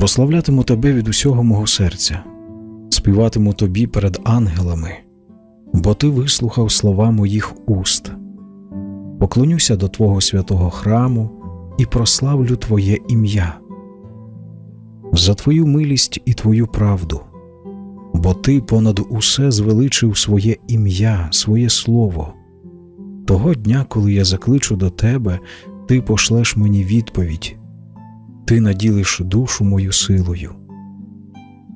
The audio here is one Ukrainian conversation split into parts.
Прославлятиму тебе від усього мого серця, співатиму тобі перед ангелами, бо ти вислухав слова моїх уст. Поклонюся до Твого святого храму і прославлю Твоє ім'я. За Твою милість і Твою правду, бо Ти понад усе звеличив своє ім'я, своє слово. Того дня, коли я закличу до Тебе, Ти пошлеш мені відповідь, Ти наділиш душу мою силою.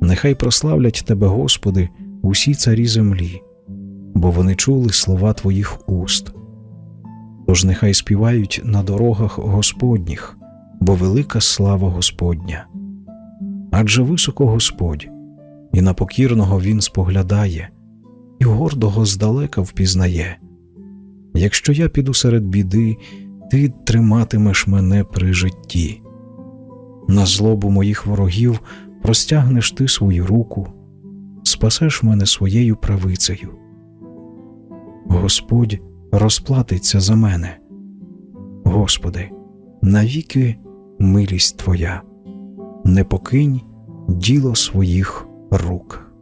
Нехай прославлять Тебе, Господи, усі царі землі, бо вони чули слова Твоїх уст. Тож нехай співають на дорогах Господніх, бо велика слава Господня. Адже високо Господь, і на покірного Він споглядає, і гордого здалека впізнає. Якщо я піду серед біди, ти триматимеш мене при житті. На злобу моїх ворогів простягнеш ти свою руку, спасеш мене своєю правицею. Господь розплатиться за мене. Господи, навіки милість Твоя, не покинь діло своїх рук.